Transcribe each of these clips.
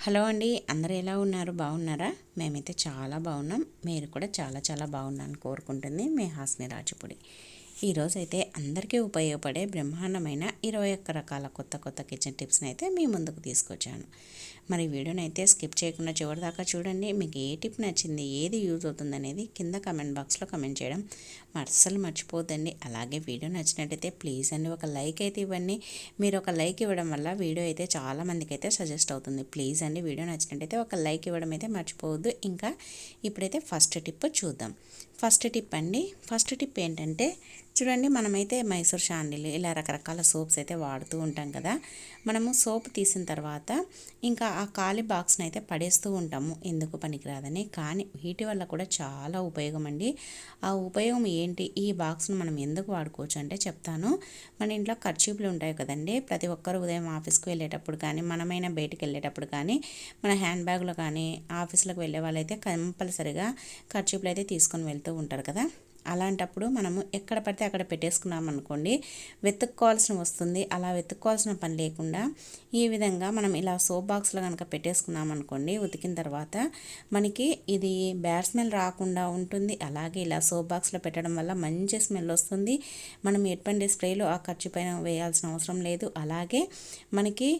Hello అండి అందరూ ఎలా ఉన్నారు? బాగున్నారా? మేమైతే చాలా బాగున్నాం. మీరు కూడా చాలా చాలా బాగున్నాను కోరుకుంటుంది మీ హాస్ని రాజుపుడి. ఈరోజైతే అందరికీ ఉపయోగపడే బ్రహ్మాండమైన ఇరవై ఒక్క రకాల కొత్త కొత్త కిచెన్ టిప్స్ని అయితే మీ ముందుకు తీసుకొచ్చాను. మరి వీడియోని అయితే స్కిప్ చేయకుండా చివరి దాకా చూడండి. మీకు ఏ టిప్ నచ్చింది ఏది యూజ్ అవుతుంది అనేది కింద కమెంట్ బాక్స్లో కమెంట్ చేయడం అస్సలు మర్చిపోద్దండి. అలాగే వీడియో నచ్చినట్టయితే ప్లీజ్ అండి ఒక లైక్ అయితే ఇవ్వండి. మీరు ఒక లైక్ ఇవ్వడం వల్ల వీడియో అయితే చాలా మందికి అయితే సజెస్ట్ అవుతుంది. ప్లీజ్ అండి వీడియో నచ్చినట్టయితే ఒక లైక్ ఇవ్వడం అయితే మర్చిపోవద్దు. ఇంకా ఇప్పుడైతే ఫస్ట్ టిప్ చూద్దాం. ఫస్ట్ టిప్ అండి ఫస్ట్ టిప్ ఏంటంటే చూడండి మనమైతే మైసూర్ షాండిల్ ఇలా రకరకాల సోప్స్ అయితే వాడుతూ ఉంటాం కదా. మనము సోప్ తీసిన తర్వాత ఇంకా ఆ ఆ ఖాళీ బాక్స్ని అయితే పడేస్తూ ఉంటాము. ఎందుకు పనికిరాదని. కానీ వీటి వల్ల కూడా చాలా ఉపయోగం అండి. ఆ ఉపయోగం ఏంటి? ఈ బాక్స్ను మనం ఎందుకు వాడుకోవచ్చు అంటే చెప్తాను. మన ఇంట్లో ఖర్చీపులు ఉంటాయి కదండి. ప్రతి ఒక్కరు ఉదయం ఆఫీస్కి వెళ్ళేటప్పుడు కానీ మనమైనా బయటికి వెళ్ళేటప్పుడు కానీ మన హ్యాండ్ బ్యాగ్లో కానీ ఆఫీస్లకు వెళ్ళే వాళ్ళైతే కంపల్సరిగా ఖర్చీపులు అయితే తీసుకొని వెళ్తూ ఉంటారు కదా. అలాంటప్పుడు మనము ఎక్కడ పడితే అక్కడ పెట్టేసుకున్నాం అనుకోండి వెతుక్కోవాల్సిన వస్తుంది. అలా వెతుక్కోవాల్సిన పని లేకుండా ఈ విధంగా మనం ఇలా సోప్ బాక్స్లో కనుక పెట్టేసుకున్నాం అనుకోండి ఉతికిన తర్వాత మనకి ఇది బ్యాడ్ స్మెల్ రాకుండా ఉంటుంది. అలాగే ఇలా సోప్ బాక్స్లో పెట్టడం వల్ల మంచి స్మెల్ వస్తుంది. మనం ఎటువంటి స్ప్రేలో ఆ ఖర్చు పైన వేయాల్సిన అవసరం లేదు. అలాగే మనకి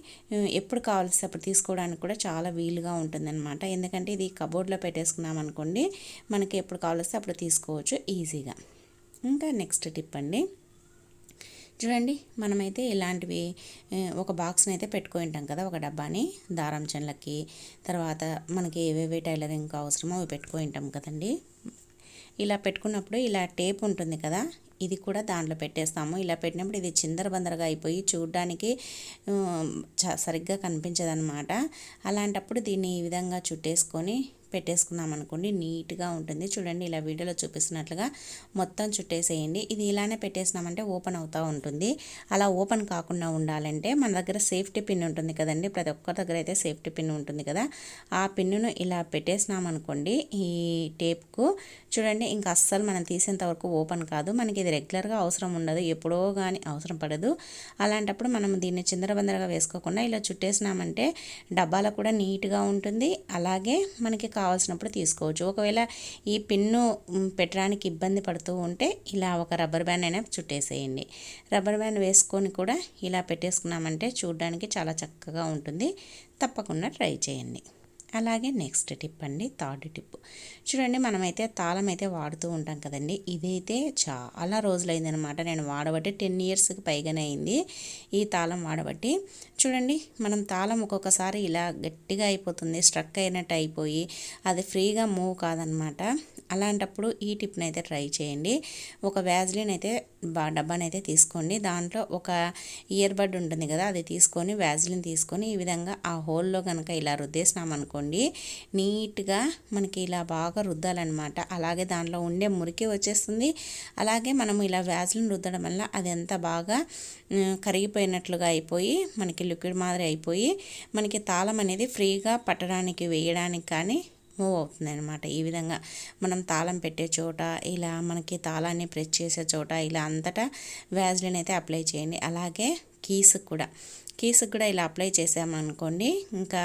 ఎప్పుడు కావాల్సి అప్పుడు తీసుకోవడానికి కూడా చాలా వీలుగా ఉంటుందన్నమాట. ఎందుకంటే ఇది కబోర్డ్లో పెట్టేసుకున్నాం అనుకోండి మనకి ఎప్పుడు కావాల్సి అప్పుడు తీసుకోవచ్చు. ఈజీ. ఈజీగా. ఇంకా నెక్స్ట్ టిప్ అండి. చూడండి మనమైతే ఇలాంటివి ఒక బాక్స్ని అయితే పెట్టుకో ఉంటాం కదా ఒక డబ్బాని దారం చెన్లకి తర్వాత మనకి ఏవేవి టైలరింగ్ అవసరమో అవి పెట్టుకుని ఉంటాం కదండి. ఇలా పెట్టుకున్నప్పుడు ఇలా టేప్ ఉంటుంది కదా ఇది కూడా దాంట్లో పెట్టేస్తాము. ఇలా పెట్టినప్పుడు ఇది చిందరబందరగా అయిపోయి చూడడానికి సరిగ్గా కనిపించదనమాట అలాంటప్పుడు దీన్ని ఈ విధంగా చుట్టేసుకొని పెట్టేసుకున్నాం అనుకోండి. నీట్గా ఉంటుంది. చూడండి ఇలా వీడియోలో చూపిస్తున్నట్లుగా మొత్తం చుట్టేసేయండి. ఇది ఇలానే పెట్టేసినామంటే ఓపెన్ అవుతూ ఉంటుంది. అలా ఓపెన్ కాకుండా ఉండాలంటే మన దగ్గర సేఫ్టీ పిన్ ఉంటుంది కదండి. ప్రతి ఒక్కరి దగ్గర అయితే సేఫ్టీ పిన్ ఉంటుంది కదా. ఆ పిన్నును ఇలా పెట్టేసినామనుకోండి ఈ టేప్కు. చూడండి ఇంకా అస్సలు మనం తీసేంత వరకు ఓపెన్ కాదు. మనకి ఇది రెగ్యులర్గా అవసరం ఉండదు ఎప్పుడో కానీ అవసరం పడదు. అలాంటప్పుడు మనం దీన్ని చిందరబందరగా వేసుకోకుండా ఇలా చుట్టేసినామంటే డబ్బాలో కూడా నీట్గా ఉంటుంది. అలాగే మనకి కావాల్సినప్పుడు తీసుకోవచ్చు. ఒకవేళ ఈ పిన్ను పెట్టడానికి ఇబ్బంది పడుతూ ఉంటే ఇలా ఒక రబ్బర్ బ్యాండ్ అయినా చుట్టేసేయండి. రబ్బర్ బ్యాండ్ వేసుకొని కూడా ఇలా పెట్టేసుకున్నామంటే చూడడానికి చాలా చక్కగా ఉంటుంది. తప్పకుండా ట్రై చేయండి. అలాగే నెక్స్ట్ టిప్ అండి థర్డ్ టిప్. చూడండి మనమైతే తాళం అయితే వాడుతూ ఉంటాం కదండి. ఇదైతే చాలా రోజులైందనమాట. నేను వాడబట్టి టెన్ ఇయర్స్కి పైగానే అయింది ఈ తాళం వాడబట్టి. చూడండి మనం తాళం ఒక్కొక్కసారి ఇలా గట్టిగా అయిపోతుంది స్ట్రక్ అయినట్టు అయిపోయి అది ఫ్రీగా మూవ్ కాదనమాట. అలాంటప్పుడు ఈ టిప్ని అయితే ట్రై చేయండి. ఒక వ్యాజ్లిన్ అయితే డబ్బాని అయితే తీసుకోండి. దాంట్లో ఒక ఇయర్ బడ్ ఉంటుంది కదా అది తీసుకొని వ్యాజ్లిన్ తీసుకొని ఈ విధంగా ఆ హోల్లో కనుక ఇలా రుద్దేసినామనుకో అనుకోండి నీట్గా మనకి ఇలా బాగా రుద్దాలన్నమాట. అలాగే దాంట్లో ఉండే మురికి వచ్చేస్తుంది. అలాగే మనం ఇలా వ్యాజ్లను రుద్దడం వల్ల అది ఎంత బాగా కరిగిపోయినట్లుగా అయిపోయి మనకి లిక్విడ్ మాదిరి అయిపోయి మనకి తాళం అనేది ఫ్రీగా పట్టడానికి వేయడానికి కానీ మూవ్ అవుతుంది అనమాట ఈ విధంగా మనం తాళం పెట్టే చోట ఇలా మనకి తాళాన్ని ప్రెస్ చేసే చోట ఇలా అంతటా వ్యాజ్లిన్ అయితే అప్లై చేయండి. అలాగే కీస్ కూడా. కీస్కి కూడా ఇలా అప్లై చేసామనుకోండి ఇంకా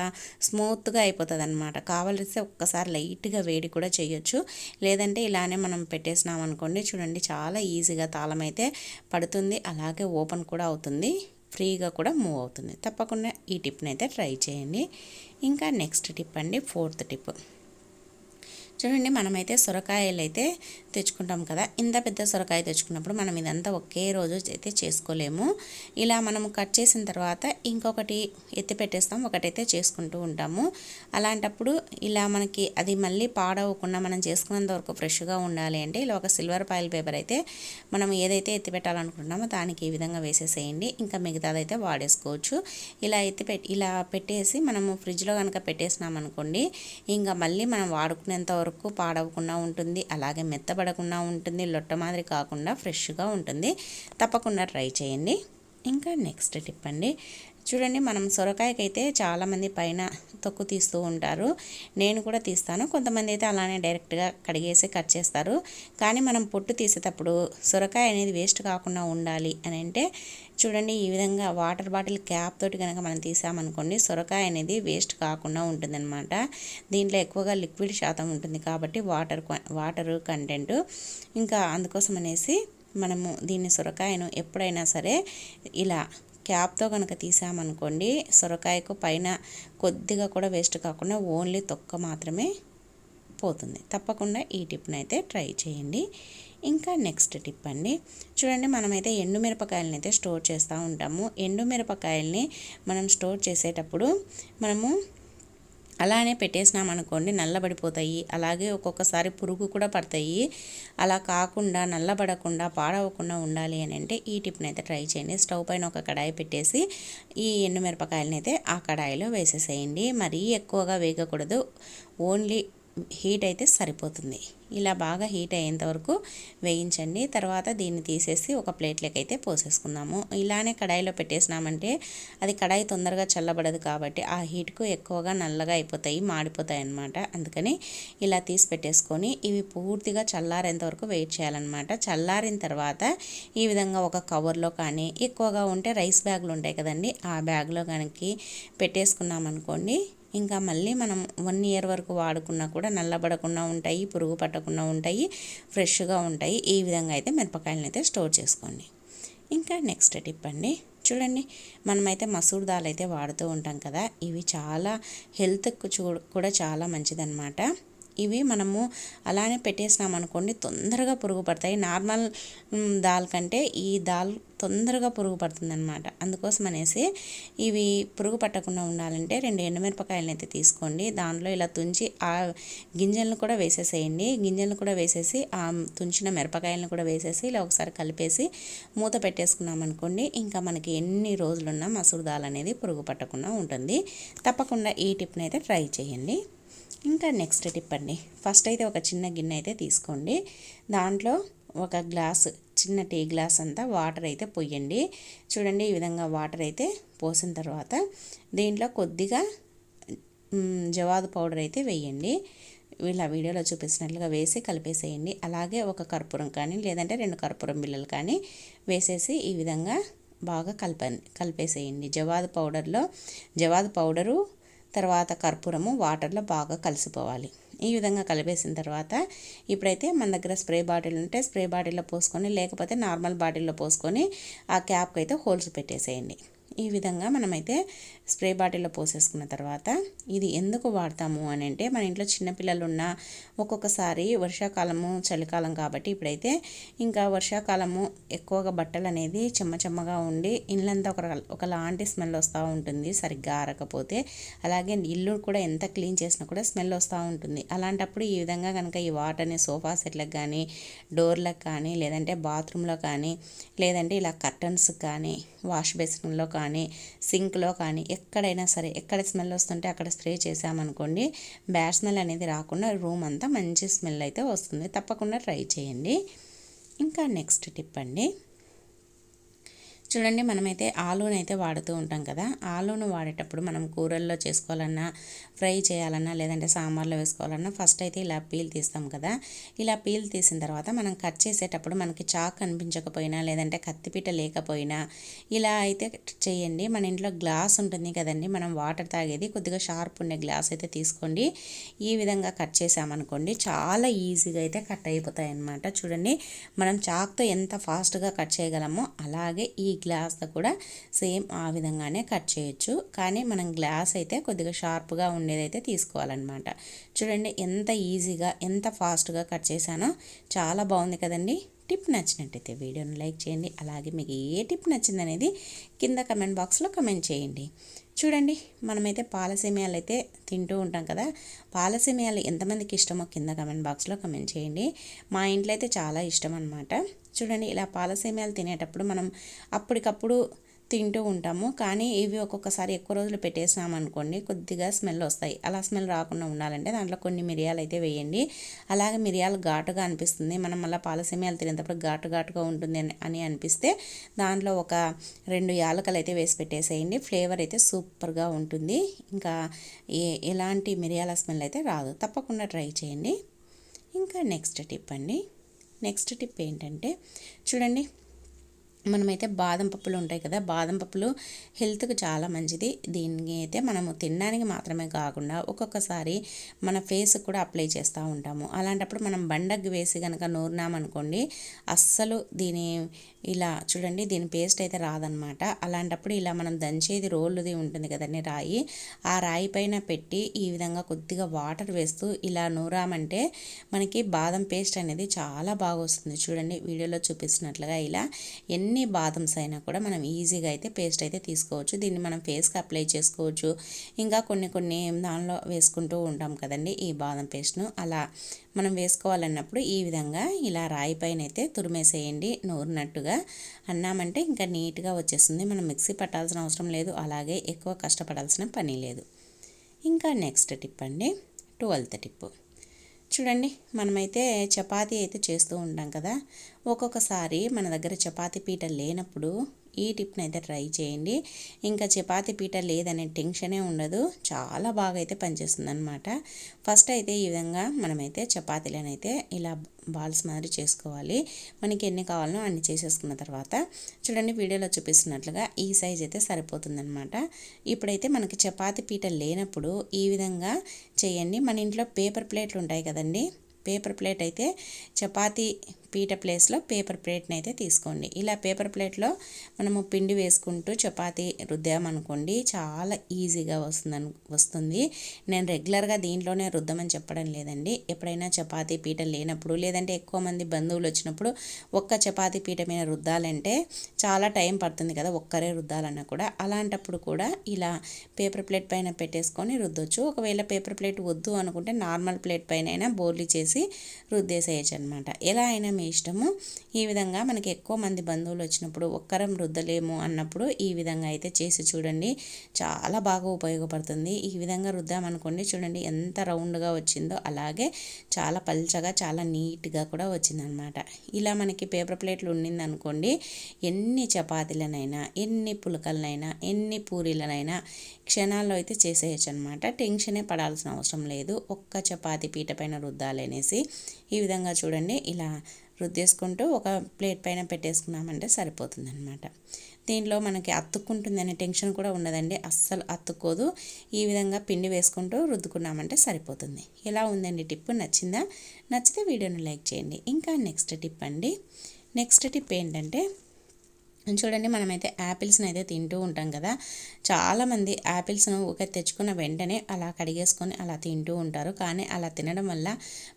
స్మూత్గా అయిపోతుంది అనమాట కావలిస్తే ఒక్కసారి లైట్గా వేడి కూడా చేయొచ్చు. లేదంటే ఇలానే మనం పెట్టేసినాం అనుకోండి చూడండి చాలా ఈజీగా తాళం అయితే పడుతుంది అలాగే ఓపెన్ కూడా అవుతుంది ఫ్రీగా కూడా మూవ్ అవుతుంది. తప్పకుండా ఈ టిప్ని అయితే ట్రై చేయండి. ఇంకా నెక్స్ట్ టిప్ అండి ఫోర్త్ టిప్ చూడండి మనమైతే సొరకాయలు అయితే తెచ్చుకుంటాం కదా. ఇంత పెద్ద సొరకాయ తెచ్చుకున్నప్పుడు మనం ఇదంతా ఒకే రోజు అయితే చేసుకోలేము. ఇలా మనం కట్ చేసిన తర్వాత ఇంకొకటి ఎత్తి పెట్టేస్తాం ఒకటైతే చేసుకుంటూ ఉంటాము. అలాంటప్పుడు ఇలా మనకి అది మళ్ళీ పాడవకుండా మనం చేసుకున్నంత వరకు ఫ్రెష్గా ఉండాలి అంటే ఇలా ఒక సిల్వర్ పాయిల్ పేపర్ అయితే మనం ఏదైతే ఎత్తి పెట్టాలనుకుంటున్నామో దానికి ఈ విధంగా వేసేసేయండి. ఇంకా మిగతాదైతే వాడేసుకోవచ్చు. ఇలా ఎత్తి పెట్టి ఇలా పెట్టేసి మనము ఫ్రిడ్జ్లో కనుక పెట్టేసినాం అనుకోండి ఇంకా మళ్ళీ మనం వాడుకునేంత వరకు పాడవకుండా ఉంటుంది. అలాగే మెత్తబడకుండా ఉంటుంది. లొట్ట మాదిరి కాకుండా ఫ్రెష్గా ఉంటుంది. తప్పకుండా ట్రై చేయండి. ఇంకా నెక్స్ట్ టిప్ అండి. చూడండి మనం సొరకాయకైతే చాలామంది పైన తొక్కు తీస్తూ ఉంటారు. నేను కూడా తీస్తాను. కొంతమంది అయితే అలానే డైరెక్ట్గా కడిగేసి కట్ చేస్తారు. కానీ మనం పొట్టు తీసేటప్పుడు సొరకాయ అనేది వేస్ట్ కాకుండా ఉండాలి అని అంటే చూడండి ఈ విధంగా వాటర్ బాటిల్ క్యాప్ తోటి కనుక మనం తీసామనుకోండి సొరకాయ అనేది వేస్ట్ కాకుండా ఉంటుందన్నమాట. దీంట్లో ఎక్కువగా లిక్విడ్ శాతం ఉంటుంది కాబట్టి వాటర్ వాటర్ కంటెంట్. ఇంకా అందుకోసం అనేసి మనము దీన్ని సొరకాయను ఎప్పుడైనా సరే ఇలా క్యాప్తో కనుక తీసామనుకోండి సొరకాయకు పైన కొద్దిగా కూడా వేస్ట్ కాకుండా ఓన్లీ తొక్క మాత్రమే పోతుంది. తప్పకుండా ఈ టిప్ని అయితే ట్రై చేయండి. ఇంకా నెక్స్ట్ టిప్ అండి. చూడండి మనమైతే ఎండు మిరపకాయలని అయితే స్టోర్ చేస్తూ ఉంటాము. ఎండు మిరపకాయల్ని మనం స్టోర్ చేసేటప్పుడు మనము అలానే పెట్టేసినాం అనుకోండి నల్లబడిపోతాయి. అలాగే ఒక్కొక్కసారి పురుగు కూడా పడతాయి. అలా కాకుండా నల్లబడకుండా పాడవకుండా ఉండాలి అని అంటే ఈ టిప్ని అయితే ట్రై చేయండి. స్టవ్ పైన ఒక కడాయి పెట్టేసి ఈ ఎండుమిరపకాయలని అయితే ఆ కడాయిలో వేసేసేయండి. మరీ ఎక్కువగా వేగకూడదు. ఓన్లీ హీట్ అయితే సరిపోతుంది. ఇలా బాగా హీట్ అయ్యేంత వరకు వేయించండి. తర్వాత దీన్ని తీసేసి ఒక ప్లేట్లోకి అయితే పోసేసుకుందాము. ఇలానే కడాయిలో పెట్టేసినామంటే అది కడాయి తొందరగా చల్లబడదు కాబట్టి ఆ హీట్కు ఎక్కువగా నల్లగా అయిపోతాయి మాడిపోతాయి అన్నమాట. అందుకని ఇలా తీసి పెట్టేసుకొని ఇవి పూర్తిగా చల్లారేంత వరకు వెయిట్ చేయాలన్నమాట. చల్లారిన తర్వాత ఈ విధంగా ఒక కవర్లో కానీ ఎక్కువగా ఉంటే రైస్ బ్యాగులు ఉంటాయి కదండి ఆ బ్యాగ్లో కనుక పెట్టేసుకున్నాం అనుకోండి ఇంకా మళ్ళీ మనం వన్ ఇయర్ వరకు వాడుకున్నా కూడా నల్లబడకుండా ఉంటాయి పురుగు పట్టకుండా ఉంటాయి ఫ్రెష్గా ఉంటాయి. ఈ విధంగా అయితే మిరపకాయలను అయితే స్టోర్ చేసుకోండి. ఇంకా నెక్స్ట్ టిప్ అండి. చూడండి మనమైతే మసూర్ దాల్ అయితే వాడుతూ ఉంటాం కదా ఇవి చాలా హెల్త్కు చూ కూడా చాలా మంచిదన్నమాట. ఇవి మనము అలానే పెట్టేసినాం అనుకోండి తొందరగా పురుగు పడతాయి నార్మల్ దాల్ కంటే ఈ దాల్ తొందరగా పురుగు పడుతుంది అనమాట అందుకోసం అనేసి ఇవి పురుగు పట్టకుండా ఉండాలంటే రెండు ఎండుమిరపకాయలను అయితే తీసుకోండి. దాంట్లో ఇలా తుంచి ఆ గింజలను కూడా వేసేసేయండి. గింజలను కూడా వేసేసి ఆ తుంచిన మిరపకాయలను కూడా వేసేసి ఇలా ఒకసారి కలిపేసి మూత పెట్టేసుకున్నాం అనుకోండి ఇంకా మనకి ఎన్ని రోజులున్నా మసూర్ దాల్ అనేది పురుగు పట్టకుండా ఉంటుంది. తప్పకుండా ఈ టిప్ని అయితే ట్రై చేయండి. ఇంకా నెక్స్ట్ టిప్ అండి. ఫస్ట్ అయితే ఒక చిన్న గిన్నె అయితే తీసుకోండి. దాంట్లో ఒక గ్లాసు చిన్న టీ గ్లాస్ అంతా వాటర్ అయితే పొయ్యండి చూడండి ఈ విధంగా వాటర్ అయితే పోసిన తర్వాత దీంట్లో కొద్దిగా జవాదు పౌడర్ అయితే వేయండి. వీళ్ళ వీడియోలో చూపించినట్లుగా వేసి కలిపేసేయండి. అలాగే ఒక కర్పూరం కానీ లేదంటే రెండు కర్పూరం బిళ్ళలు కానీ వేసేసి ఈ విధంగా బాగా కలప కలిపేసేయండి. జవాదు పౌడర్లో జవాదు పౌడరు తర్వాత కర్పూరము వాటర్లో బాగా కలిసిపోవాలి. ఈ విధంగా కలిపేసిన తర్వాత ఇప్పుడైతే మన దగ్గర స్ప్రే బాటిల్ ఉంటే స్ప్రే బాటిల్లో పోసుకొని లేకపోతే నార్మల్ బాటిల్లో పోసుకొని ఆ క్యాప్కి అయితే హోల్స్ పెట్టేసేయండి. ఈ విధంగా మనమైతే స్ప్రే బాటిల్లో పోసేసుకున్న తర్వాత ఇది ఎందుకు వాడతాము అని అంటే మన ఇంట్లో చిన్నపిల్లలు ఉన్న ఒక్కొక్కసారి వర్షాకాలము చలికాలం కాబట్టి ఇప్పుడైతే ఇంకా వర్షాకాలము ఎక్కువగా బట్టలు అనేది చెమ్మ చెమ్మగా ఉండి ఇల్లంతా ఒక ఒకలాంటి స్మెల్ వస్తూ ఉంటుంది సరిగ్గా ఆరకపోతే. అలాగే ఇల్లు కూడా ఎంత క్లీన్ చేసినా కూడా స్మెల్ వస్తూ ఉంటుంది. అలాంటప్పుడు ఈ విధంగా కనుక ఈ వాటర్ని సోఫా సెట్లకు కానీ డోర్లకు కానీ లేదంటే బాత్రూంలో కానీ లేదంటే ఇలా కర్టన్స్ కానీ వాష్ బేసిన్లో కానీ సింక్లో కానీ ఎక్కడైనా సరే ఎక్కడ స్మెల్ వస్తుంటే అక్కడ స్ప్రే చేసామనుకోండి బ్యాడ్ స్మెల్ అనేది రాకుండా రూమ్ అంతా మంచి స్మెల్ అయితే వస్తుంది. తప్పకుండా ట్రై చేయండి. ఇంకా నెక్స్ట్ టిప్ అండి. చూడండి మనమైతే ఆలూని అయితే వాడుతూ ఉంటాం కదా. ఆలూను వాడేటప్పుడు మనం కూరల్లో చేసుకోవాలన్నా ఫ్రై చేయాలన్నా లేదంటే సాంబార్లో వేసుకోవాలన్నా ఫస్ట్ అయితే ఇలా పీల్ తీస్తాం కదా. ఇలా పీల్ తీసిన తర్వాత మనం కట్ చేసేటప్పుడు మనకి చాక్ కనిపించకపోయినా లేదంటే కత్తిపీట లేకపోయినా ఇలా అయితే చేయండి. మన ఇంట్లో గ్లాస్ ఉంటుంది కదండి మనం వాటర్ తాగేది కొద్దిగా షార్ప్ ఉండే గ్లాస్ అయితే తీసుకోండి. ఈ విధంగా కట్ చేసామనుకోండి చాలా ఈజీగా అయితే కట్ అయిపోతాయి అన్నమాట చూడండి మనం చాక్తో ఎంత ఫాస్ట్గా కట్ చేయగలమో అలాగే ఈ గ్లాస్తో కూడా సేమ్ ఆ విధంగానే కట్ చేయొచ్చు. కానీ మనం గ్లాస్ అయితే కొద్దిగా షార్ప్గా ఉండేదైతే తీసుకోవాలన్నమాట. చూడండి ఎంత ఈజీగా ఎంత ఫాస్ట్గా కట్ చేశానో చాలా బాగుంది కదండి. టిప్ నచ్చినట్టయితే వీడియోను లైక్ చేయండి. అలాగే మీకు ఏ టిప్ నచ్చిందనేది కింద కమెంట్ బాక్స్లో కమెంట్ చేయండి. చూడండి మనమైతే పాలసీమియాలు అయితే తింటూ ఉంటాం కదా. పాలసీమియాలు ఎంతమందికి ఇష్టమో కింద కమెంట్ బాక్స్లో కమెంట్ చేయండి. మా ఇంట్లో అయితే చాలా ఇష్టం అనమాట చూడండి ఇలా పాలసీమయాలు తినేటప్పుడు మనం అప్పటికప్పుడు తింటూ ఉంటాము. కానీ ఇవి ఒక్కొక్కసారి ఎక్కువ రోజులు పెట్టేసినామనుకోండి కొద్దిగా స్మెల్ వస్తాయి. అలా స్మెల్ రాకుండా ఉండాలంటే దాంట్లో కొన్ని మిరియాలు అయితే వేయండి. అలాగే మిరియాలు ఘాటుగా అనిపిస్తుంది. మనం మళ్ళీ పాలసీమయాలు తినేటప్పుడు ఘాటు ఘాటుగా ఉంటుంది అని అనిపిస్తే దాంట్లో ఒక రెండు యాలకలు అయితే వేసి పెట్టేసేయండి. ఫ్లేవర్ అయితే సూపర్గా ఉంటుంది. ఇంకా ఏ ఎలాంటి మిరియాల స్మెల్ అయితే రాదు. తప్పకుండా ట్రై చేయండి. ఇంకా నెక్స్ట్ టిప్ అండి. నెక్స్ట్ టిప్ ఏంటంటే చూడండి మనమైతే బాదం పప్పులు ఉంటాయి కదా బాదం పప్పులు హెల్త్కి చాలా మంచిది. దీనికి అయితే మనము తినడానికి మాత్రమే కాకుండా ఒక్కొక్కసారి మన ఫేస్ కూడా అప్లై చేస్తూ ఉంటాము. అలాంటప్పుడు మనం బండగ్గు వేసి కనుక నూరినామనుకోండి అస్సలు దీని ఇలా చూడండి దీని పేస్ట్ అయితే రాదనమాట. అలాంటప్పుడు ఇలా మనం దంచేది రోళ్ళుది ఉంటుంది కదండి రాయి ఆ రాయి పైన పెట్టి ఈ విధంగా కొద్దిగా వాటర్ వేస్తూ ఇలా నూరామంటే మనకి బాదం పేస్ట్ అనేది చాలా బాగా వస్తుంది. చూడండి వీడియోలో చూపిస్తున్నట్లుగా ఇలా ఎన్ని ఎన్ని బాదమ్స్ అయినా కూడా మనం ఈజీగా అయితే పేస్ట్ అయితే తీసుకోవచ్చు. దీన్ని మనం ఫేస్కి అప్లై చేసుకోవచ్చు. ఇంకా కొన్ని కొన్ని దానిలో వేసుకుంటూ ఉంటాం కదండి ఈ బాదం పేస్ట్ను. అలా మనం వేసుకోవాలన్నప్పుడు ఈ విధంగా ఇలా రాయి పైన అయితే తురిమేసేయండి నూరినట్టుగా. అన్నామంటే ఇంకా నీట్గా వచ్చేస్తుంది. మనం మిక్సీ పట్టాల్సిన అవసరం లేదు. అలాగే ఎక్కువ కష్టపడాల్సిన పని లేదు. ఇంకా నెక్స్ట్ టిప్ అండి. ట్వెల్త్ టిప్పు చూడండి మనమైతే చపాతీ అయితే చేస్తూ ఉంటాం కదా. ఒక్కొక్కసారి మన దగ్గర చపాతీ పీట లేనప్పుడు ఈ టిప్ని అయితే ట్రై చేయండి. ఇంకా చపాతి పీట లేదనే టెన్షనే ఉండదు. చాలా బాగా అయితే పనిచేస్తుంది అనమాట ఫస్ట్ అయితే ఈ విధంగా మనమైతే చపాతీలనైతే ఇలా బాల్స్ మాదిరి చేసుకోవాలి. మనకి ఎన్ని కావాలనో అన్ని చేసేసుకున్న తర్వాత చూడండి వీడియోలో చూపిస్తున్నట్లుగా ఈ సైజ్ అయితే సరిపోతుందనమాట ఇప్పుడైతే మనకి చపాతి పీట లేనప్పుడు ఈ విధంగా చేయండి. మన ఇంట్లో పేపర్ ప్లేట్లు ఉంటాయి కదండి. పేపర్ ప్లేట్ అయితే చపాతీ పీట ప్లేస్లో పేపర్ ప్లేట్ని అయితే తీసుకోండి. ఇలా పేపర్ ప్లేట్లో మనము పిండి వేసుకుంటూ చపాతీ రుద్దామనుకోండి చాలా ఈజీగా వస్తుందని వస్తుంది. నేను రెగ్యులర్గా దీంట్లోనే రుద్దమని చెప్పడం లేదండి. ఎప్పుడైనా చపాతీ పీట లేనప్పుడు లేదంటే ఎక్కువ మంది బంధువులు వచ్చినప్పుడు ఒక్క చపాతీ పీట మీద రుద్దాలంటే చాలా టైం పడుతుంది కదా ఒక్కరే రుద్దాలన్నా కూడా. అలాంటప్పుడు కూడా ఇలా పేపర్ ప్లేట్ పైన పెట్టేసుకొని రుద్దొచ్చు. ఒకవేళ పేపర్ ప్లేట్ వద్దు అనుకుంటే నార్మల్ ప్లేట్ పైన అయినా బోర్లీ చేసి రుద్దేసేయచ్చు అనమాట ఎలా అయినా మీ ఇష్టము. ఈ విధంగా మనకి ఎక్కువ మంది బంధువులు వచ్చినప్పుడు ఒక్కరం రుద్దలేము అన్నప్పుడు ఈ విధంగా అయితే చేసి చూడండి. చాలా బాగా ఉపయోగపడుతుంది. ఈ విధంగా రుద్దామనుకోండి చూడండి ఎంత రౌండ్గా వచ్చిందో అలాగే చాలా పల్చగా చాలా నీట్గా కూడా వచ్చిందనమాట. ఇలా మనకి పేపర్ ప్లేట్లు ఉండిందనుకోండి ఎన్ని చపాతీలనైనా ఎన్ని పులకలనైనా ఎన్ని పూరీలనైనా క్షణాల్లో అయితే చేసేయచ్చు అనమాట టెన్షనే పడాల్సిన అవసరం లేదు. ఒక్క చపాతీ పీట పైన రుద్దాలనేసి ఈ విధంగా చూడండి. ఇలా రుద్దేసుకుంటూ ఒక ప్లేట్ పైన పెట్టేసుకున్నామంటే సరిపోతుందనమాట దీంట్లో మనకి అతుక్కుంటుందనే టెన్షన్ కూడా ఉండదండి. అస్సలు అతుక్కోదు. ఈ విధంగా పిండి వేసుకుంటూ రుద్దుకున్నామంటే సరిపోతుంది. ఎలా ఉందండి టిప్ నచ్చిందా? నచ్చితే వీడియోను లైక్ చేయండి. ఇంకా నెక్స్ట్ టిప్ అండి. నెక్స్ట్ టిప్ ఏంటంటే చూడండి మనమైతే యాపిల్స్ని అయితే తింటూ ఉంటాం కదా. చాలామంది యాపిల్స్ను ఒక తెచ్చుకున్న వెంటనే అలా కడిగేసుకొని అలా తింటూ ఉంటారు. కానీ అలా తినడం వల్ల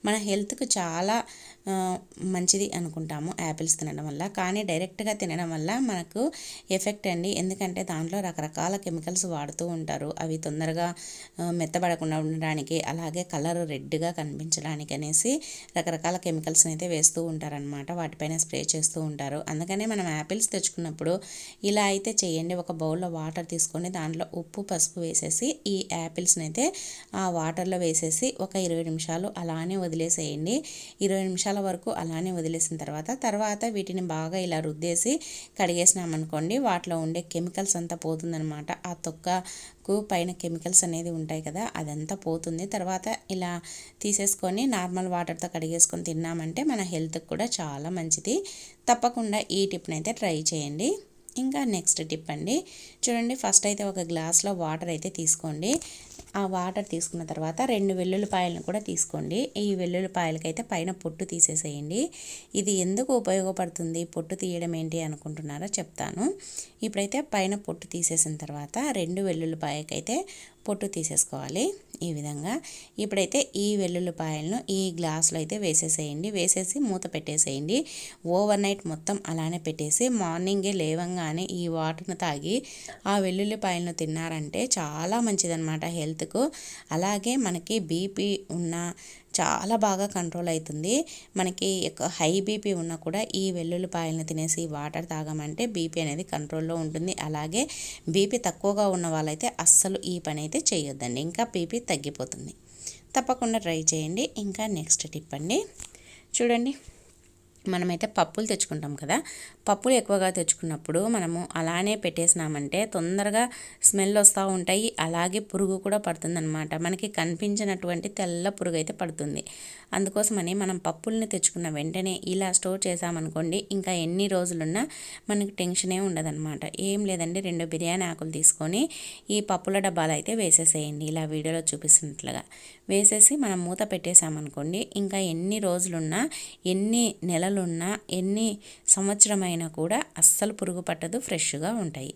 మన హెల్త్కు చాలా మంచిది అనుకుంటాము యాపిల్స్ తినడం వల్ల. కానీ డైరెక్ట్గా తినడం వల్ల మనకు ఎఫెక్ట్ అండి. ఎందుకంటే దాంట్లో రకరకాల కెమికల్స్ వాడుతూ ఉంటారు. అవి తొందరగా మెత్తబడకుండా ఉండడానికి అలాగే కలర్ రెడ్గా కనిపించడానికి అనేసి రకరకాల కెమికల్స్ని అయితే వేస్తూ ఉంటారనమాట వాటిపైన స్ప్రే చేస్తూ ఉంటారు. అందుకనే మనం యాపిల్స్ చేసుకున్నప్పుడు ఇలా అయితే చేయండి. ఒక బౌల్లో వాటర్ తీసుకొని దాంట్లో ఉప్పు పసుపు వేసేసి ఈ యాపిల్స్ని అయితే ఆ వాటర్లో వేసేసి ఒక ఇరవై నిమిషాలు అలానే వదిలేసేయండి. ఇరవై నిమిషాల వరకు అలానే వదిలేసిన తర్వాత తర్వాత వీటిని బాగా ఇలా రుద్దేసి కడిగేసినామనుకోండి వాటిలో ఉండే కెమికల్స్ అంతా పోతుందనమాట ఆ తొక్క కు పైన కెమికల్స్ అనేది ఉంటాయి కదా అదంతా పోతుంది. తర్వాత ఇలా తీసేసుకొని నార్మల్ వాటర్తో కడిగేసుకొని తిన్నామంటే మన హెల్త్కి కూడా చాలా మంచిది. తప్పకుండా ఈ టిప్ని అయితే ట్రై చేయండి. ఇంకా నెక్స్ట్ టిప్ అండి. చూడండి ఫస్ట్ అయితే ఒక గ్లాస్లో వాటర్ అయితే తీసుకోండి. ఆ వాటర్ తీసుకున్న తర్వాత రెండు వెల్లుల్లిపాయలను కూడా తీసుకోండి. ఈ వెల్లుల్లిపాయలకైతే పైన పొట్టు తీసేసేయండి. ఇది ఎందుకు ఉపయోగపడుతుంది? పొట్టు తీయడం ఏంటి అనుకుంటున్నారో చెప్తాను. ఇప్పుడైతే పైన పొట్టు తీసేసిన తర్వాత రెండు వెల్లుల్లిపాయకైతే పొట్టు తీసేసుకోవాలి ఈ విధంగా. ఇప్పుడైతే ఈ వెల్లుల్లిపాయలను ఈ గ్లాసులో అయితే వేసేసేయండి. వేసేసి మూత పెట్టేసేయండి. ఓవర్ నైట్ మొత్తం అలానే పెట్టేసి మార్నింగే లేవంగానే ఈ వాటర్ను తాగి ఆ వెల్లుల్లిపాయలను తిన్నారంటే చాలా మంచిదన్నమాట హెల్త్కు. అలాగే మనకి బీపీ ఉన్న చాలా బాగా కంట్రోల్ అవుతుంది మనకి హై బీపీ ఉన్నా కూడా ఈ వెల్లుల్లిపాయలను తినేసి వాటర్ తాగామంటే బీపీ అనేది కంట్రోల్లో ఉంటుంది. అలాగే బీపీ తక్కువగా ఉన్న వాళ్ళైతే అస్సలు ఈ పని అయితే చేయొద్దండి. ఇంకా బీపీ తగ్గిపోతుంది. తప్పకుండా ట్రై చేయండి. ఇంకా నెక్స్ట్ టిప్ అండి. చూడండి మనమైతే పప్పులు తెచ్చుకుంటాం కదా పప్పులు ఎక్కువగా తెచ్చుకున్నప్పుడు మనము అలానే పెట్టేసినామంటే తొందరగా స్మెల్ వస్తూ ఉంటాయి. అలాగే పురుగు కూడా పడుతుందన్నమాట. మనకి కనిపించినటువంటి తెల్ల పురుగు అయితే పడుతుంది. అందుకోసమని మనం పప్పుల్ని తెచ్చుకున్న వెంటనే ఇలా స్టోర్ చేసామనుకోండి ఇంకా ఎన్ని రోజులున్నా మనకి టెన్షనే ఉండదన్నమాట. ఏం లేదండి రెండు బిర్యానీ ఆకులు తీసుకొని ఈ పప్పుల డబ్బాలు అయితే వేసేసేయండి. ఇలా వీడియోలో చూపిస్తున్నట్లుగా. వేసేసి మనం మూత పెట్టేసామనుకోండి ఇంకా ఎన్ని రోజులున్నా ఎన్ని నెలలున్నా ఎన్ని సంవత్సరమైన కూడా అస్సలు పురుగు పట్టదు ఫ్రెష్గా ఉంటాయి.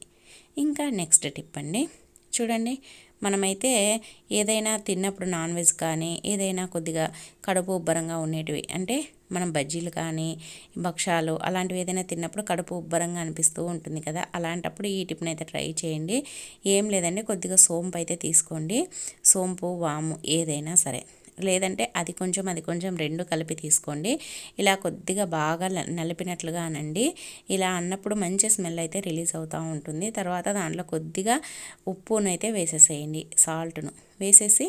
ఇంకా నెక్స్ట్ టిప్ అండి. చూడండి మనమైతే ఏదైనా తిన్నప్పుడు నాన్ వెజ్ కానీ ఏదైనా కొద్దిగా కడుపు ఉబ్బరంగా ఉండేటివి అంటే మనం బజ్జీలు కానీ భక్షాలు అలాంటివి ఏదైనా తిన్నప్పుడు కడుపు ఉబ్బరంగా అనిపిస్తూ ఉంటుంది కదా అలాంటప్పుడు ఈ టిప్ని అయితే ట్రై చేయండి. ఏం లేదండి కొద్దిగా సోంపు అయితే తీసుకోండి. సోంపు వాము ఏదైనా సరే. లేదంటే అది కొంచెం అది కొంచెం రెండు కలిపి తీసుకోండి. ఇలా కొద్దిగా బాగా నలిపినట్లుగా అనండి. ఇలా అన్నప్పుడు మంచి స్మెల్ అయితే రిలీజ్ అవుతూ ఉంటుంది. తర్వాత దాంట్లో కొద్దిగా ఉప్పునైతే వేసేసేయండి సాల్ట్ను. వేసేసి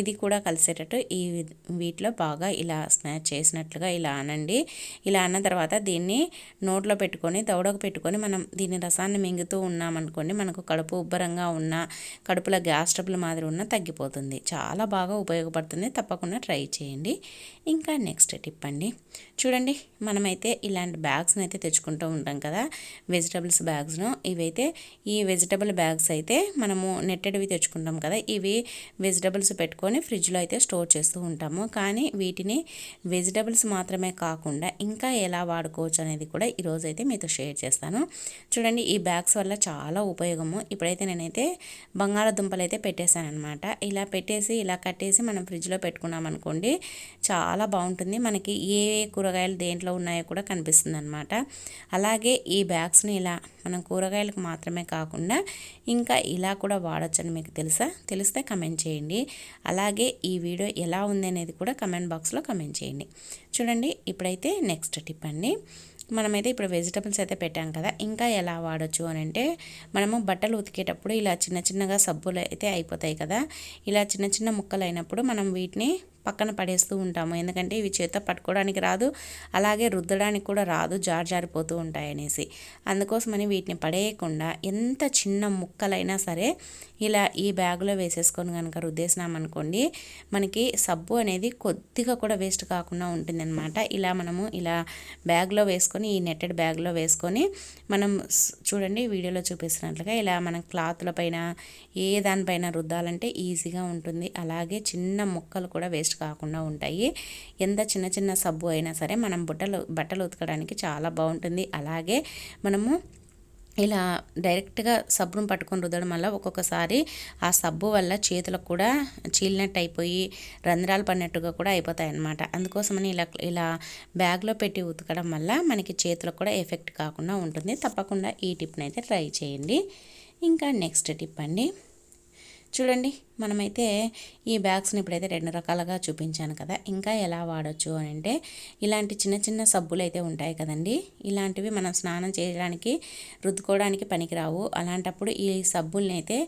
ఇది కూడా కలిసేటట్టు ఈ వీటిలో బాగా ఇలా స్నాచ్ చేసినట్లుగా ఇలా అనండి. ఇలా అన్న తర్వాత దీన్ని నోట్లో పెట్టుకొని దౌడకు పెట్టుకొని మనం దీని రసాన్ని మింగుతూ ఉన్నామనుకోండి మనకు కడుపు ఉబ్బరంగా ఉన్న కడుపులో గ్యాస్ ట్రబుల్ మాదిరి ఉన్న తగ్గిపోతుంది. చాలా బాగా ఉపయోగపడుతుంది. తప్పకుండా ట్రై చేయండి. ఇంకా నెక్స్ట్ టిప్ అండి. చూడండి మనమైతే ఇలాంటి బ్యాగ్స్ని అయితే తెచ్చుకుంటూ ఉంటాం కదా. వెజిటబుల్స్ బ్యాగ్స్ను. ఇవైతే ఈ వెజిటబుల్ బ్యాగ్స్ అయితే మనము నెట్టెడ్వి తెచ్చుకుంటాం కదా. ఇవి వెజిటబుల్స్ పెట్టుకొని ఫ్రిడ్జ్లో అయితే స్టోర్ చేస్తూ ఉంటాము. కానీ వీటిని వెజిటబుల్స్ మాత్రమే కాకుండా ఇంకా ఎలా వాడుకోవచ్చు అనేది కూడా ఈరోజు అయితే మీతో షేర్ చేస్తాను. చూడండి ఈ బ్యాగ్స్ వల్ల చాలా ఉపయోగము. ఇప్పుడైతే నేనైతే బంగాళాదుంపలు అయితే పెట్టేశానమాట ఇలా పెట్టేసి ఇలా కట్టేసి మనం ఫ్రిడ్జ్లో పెట్టుకున్నాం అనుకోండి చాలా బాగుంటుంది. మనకి ఏ కూరగాయలు దేంట్లో ఉన్నాయో కూడా కనిపిస్తుంది అనమాట అలాగే ఈ బ్యాగ్స్ని ఇలా మనం కూరగాయలకు మాత్రమే కాకుండా ఇంకా ఇలా కూడా వాడచ్చని మీకు తెలుసా? తెలిస్తే కమెంట్ చేయండి. అలాగే ఈ వీడియో ఎలా ఉంది అనేది కూడా కమెంట్ బాక్స్లో కమెంట్ చేయండి. చూడండి ఇప్పుడైతే నెక్స్ట్ టిప్ అండి. మనమైతే ఇప్పుడు వెజిటబుల్స్ అయితే పెట్టాం కదా ఇంకా ఎలా వాడచ్చు అని అంటే మనము బట్టలు ఉతికేటప్పుడు ఇలా చిన్న చిన్నగా సబ్బులు అయితే అయిపోతాయి కదా ఇలా చిన్న చిన్న ముక్కలు అయినప్పుడు మనం వీటిని పక్కన పడేస్తూ ఉంటాము. ఎందుకంటే ఇవి చేత పట్టుకోవడానికి రాదు అలాగే రుద్దడానికి కూడా రాదు జార్ జారిపోతూ ఉంటాయనేసి. అందుకోసమని వీటిని పడేయకుండా ఎంత చిన్న ముక్కలైనా సరే ఇలా ఈ బ్యాగులో వేసేసుకొని కనుక రుద్దేసినామనుకోండి మనకి సబ్బు అనేది కొద్దిగా కూడా వేస్ట్ కాకుండా ఉంటుందన్నమాట. ఇలా మనము ఇలా బ్యాగ్లో వేసుకొని ఈ నెట్టెడ్ బ్యాగ్లో వేసుకొని మనం చూడండి వీడియోలో చూపిస్తున్నట్లుగా ఇలా మనం క్లాత్ల పైన ఏ దానిపైన రుద్దాలంటే ఈజీగా ఉంటుంది. అలాగే చిన్న ముక్కలు కూడా వేస్ట్ కాకుండా ఉంటాయి. ఎంత చిన్న చిన్న సబ్బు అయినా సరే మనం బుట్టలు బట్టలు ఉతకడానికి చాలా బాగుంటుంది. అలాగే మనము ఇలా డైరెక్ట్గా సబ్బును పట్టుకొని రుద్దడం వల్ల ఒక్కొక్కసారి ఆ సబ్బు వల్ల చేతులకు కూడా చీలినట్టు అయిపోయి రంధ్రాలు పడినట్టుగా కూడా అయిపోతాయి అన్నమాట అందుకోసమని ఇలా ఇలా బ్యాగ్లో పెట్టి ఉతకడం వల్ల మనకి చేతులకు కూడా ఎఫెక్ట్ కాకుండా ఉంటుంది. తప్పకుండా ఈ టిప్ని అయితే ట్రై చేయండి. ఇంకా నెక్స్ట్ టిప్ అండి. చూడండి. మనమైతే ఈ బ్యాగ్స్ని ఇప్పుడైతే రెండు రకాలుగా చూపించాను కదా. ఇంకా ఎలా వాడచ్చు అని అంటే ఇలాంటి చిన్న చిన్న సబ్బులు అయితే ఉంటాయి కదండి. ఇలాంటివి మనం స్నానం చేయడానికి రుద్దుకోవడానికి పనికిరావు. అలాంటప్పుడు ఈ సబ్బుల్ని అయితే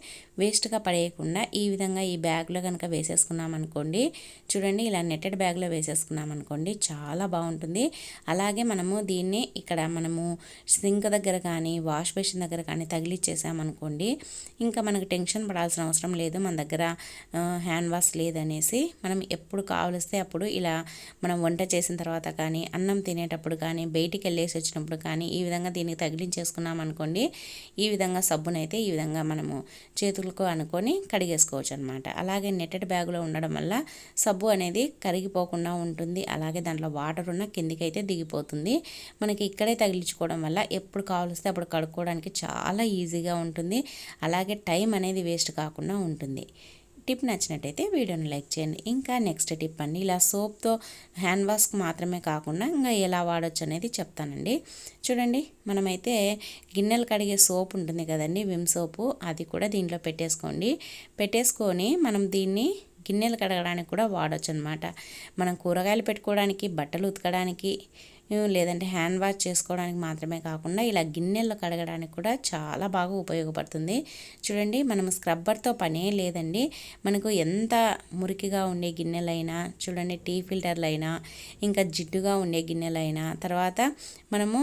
వేస్ట్గా పడేయకుండా ఈ విధంగా ఈ బ్యాగ్లో కనుక వేసేసుకున్నాం అనుకోండి చూడండి ఇలా నెట్టెడ్ బ్యాగ్లో వేసేసుకున్నాం అనుకోండి చాలా బాగుంటుంది. అలాగే మనము దీన్ని ఇక్కడ మనము సింక్ దగ్గర కానీ వాష్ బేసిన్ దగ్గర కానీ తగిలిచ్చేసామనుకోండి ఇంకా మనకు టెన్షన్ పడాల్సిన అవసరం లేదు. మన దగ్గర హ్యాండ్ వాష్ లేదనేసి మనం ఎప్పుడు కావలిస్తే అప్పుడు ఇలా మనం వంట చేసిన తర్వాత కానీ అన్నం తినేటప్పుడు కానీ బయటికి వెళ్ళేసి వచ్చినప్పుడు కానీ ఈ విధంగా దీనికి తగిలించేసుకున్నాం అనుకోండి ఈ విధంగా సబ్బునైతే ఈ విధంగా మనము చేతులకు అనుకొని కడిగేసుకోవచ్చు అనమాట అలాగే నెట్టెడ్ బ్యాగులో ఉండడం వల్ల సబ్బు అనేది కరిగిపోకుండా ఉంటుంది. అలాగే దాంట్లో వాటర్ ఉన్న కిందికైతే అయితే దిగిపోతుంది. మనకి ఇక్కడే తగిలించుకోవడం వల్ల ఎప్పుడు కావలిస్తే అప్పుడు కడుక్కోవడానికి చాలా ఈజీగా ఉంటుంది. అలాగే టైం అనేది వేస్ట్ కాకుండా ఉంటుంది. టిప్ నచ్చినట్టయితే వీడియోని లైక్ చేయండి. ఇంకా నెక్స్ట్ టిప్ అండి ఇలా సోప్తో హ్యాండ్ వాష్కి మాత్రమే కాకుండా ఇంకా ఎలా వాడచ్చు అనేది చెప్తానండి. చూడండి మనమైతే గిన్నెలు కడిగే సోప్ ఉంటుంది కదండి విమ్ సోపు అది కూడా దీంట్లో పెట్టేసుకోండి. పెట్టేసుకొని మనం దీన్ని గిన్నెలు కడగడానికి కూడా వాడచ్చు అనమాట మనం కూరగాయలు పెట్టుకోవడానికి బట్టలు ఉతకడానికి లేదంటే హ్యాండ్ వాష్ చేసుకోవడానికి మాత్రమే కాకుండా ఇలా గిన్నెలు కడగడానికి కూడా చాలా బాగా ఉపయోగపడుతుంది. చూడండి మనం స్క్రబ్బర్తో పనే లేదండి. మనకు ఎంత మురికిగా ఉండే గిన్నెలైనా చూడండి టీ ఫిల్టర్లైనా ఇంకా జిడ్డుగా ఉండే గిన్నెలైనా తర్వాత మనము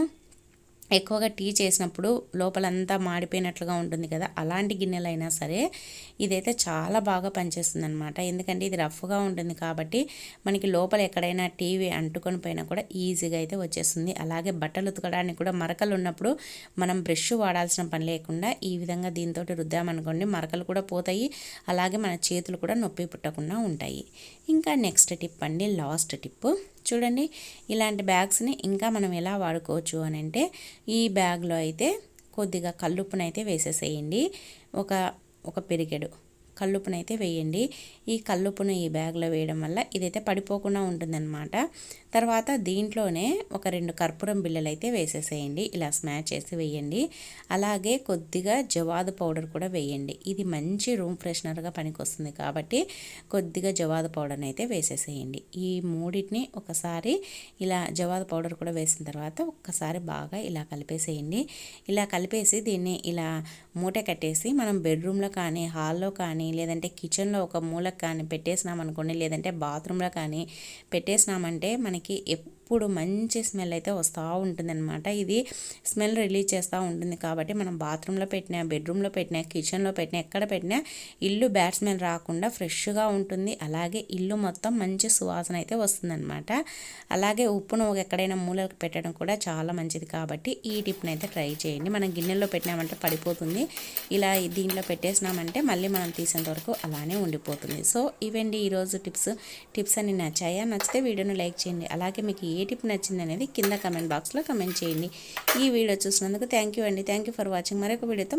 ఎక్కువగా టీ చేసినప్పుడు లోపలంతా మాడిపోయినట్లుగా ఉంటుంది కదా అలాంటి గిన్నెలైనా సరే ఇదైతే చాలా బాగా పనిచేస్తుంది అనమాట ఎందుకంటే ఇది రఫ్గా ఉంటుంది కాబట్టి మనకి లోపల ఎక్కడైనా టీవీ అంటుకొని పోయినా కూడా ఈజీగా అయితే వచ్చేస్తుంది. అలాగే బట్టలు ఉతకడానికి కూడా మరకలు ఉన్నప్పుడు మనం బ్రష్ వాడాల్సిన పని లేకుండా ఈ విధంగా దీంతో రుద్దామనుకోండి మరకలు కూడా పోతాయి. అలాగే మన చేతులు కూడా నొప్పి పుట్టకుండా ఉంటాయి. ఇంకా నెక్స్ట్ టిప్ అండి లాస్ట్ టిప్. చూడండి ఇలాంటి బ్యాగ్స్ని ఇంకా మనం ఎలా వాడుకోవచ్చు అని అంటే ఈ బ్యాగ్లో అయితే కొద్దిగా కల్లుప్పునైతే వేసేసేయండి. ఒక ఒక పెరిగెడు. కల్లుప్పునైతే వేయండి. ఈ కల్లుప్పును ఈ బ్యాగ్లో వేయడం వల్ల ఇదైతే పడిపోకుండా ఉంటుందన్నమాట. తర్వాత దీంట్లోనే ఒక రెండు కర్పూరం బిళ్ళలు అయితే వేసేసేయండి. ఇలా స్మాచ్ చేసి వేయండి. అలాగే కొద్దిగా జవాదు పౌడర్ కూడా వేయండి. ఇది మంచి రూమ్ ఫ్రెషనర్గా పనికొస్తుంది కాబట్టి కొద్దిగా జవాదు పౌడర్ని అయితే వేసేసేయండి. ఈ మూడింటిని ఒకసారి ఇలా జవాదు పౌడర్ కూడా వేసిన తర్వాత ఒక్కసారి బాగా ఇలా కలిపేసేయండి. ఇలా కలిపేసి దీన్ని ఇలా మూట కట్టేసి మనం బెడ్రూమ్లో కానీ హాల్లో కానీ లేదంటే కిచెన్లో ఒక మూలకు కానీ పెట్టేసినాం అనుకోండి లేదంటే బాత్రూంలో కానీ పెట్టేసినామంటే మనకి ఎప్పుడు మంచి స్మెల్ అయితే వస్తూ ఉంటుందన్నమాట. ఇది స్మెల్ రిలీజ్ చేస్తూ ఉంటుంది కాబట్టి మనం బాత్రూంలో పెట్టినా బెడ్రూమ్లో పెట్టినా కిచెన్లో పెట్టినా ఎక్కడ పెట్టినా ఇల్లు బ్యాడ్ స్మెల్ రాకుండా ఫ్రెష్గా ఉంటుంది. అలాగే ఇల్లు మొత్తం మంచి సువాసన అయితే వస్తుందన్నమాట. అలాగే ఉప్పును ఎక్కడైనా మూలకి పెట్టడం కూడా చాలా మంచిది కాబట్టి ఈ టిప్ని అయితే ట్రై చేయండి. మనం గిన్నెల్లో పెట్టినామంటే పడిపోతుంది. ఇలా దీంట్లో పెట్టేసినామంటే మళ్ళీ మనం తీసేంత వరకు అలానే ఉండిపోతుంది. సో ఇవండి ఈరోజు టిప్స్. టిప్స్ అన్ని నచ్చాయా? నచ్చితే వీడియోని లైక్ చేయండి. అలాగే మీకు ఏ టిప్ నచ్చింది అనేది కింద కమెంట్ బాక్స్లో కమెంట్ చేయండి. ఈ వీడియో చూసినందుకు థ్యాంక్ యూ అండి. థ్యాంక్ యూ ఫర్ వాచింగ్ మరొక వీడియోతో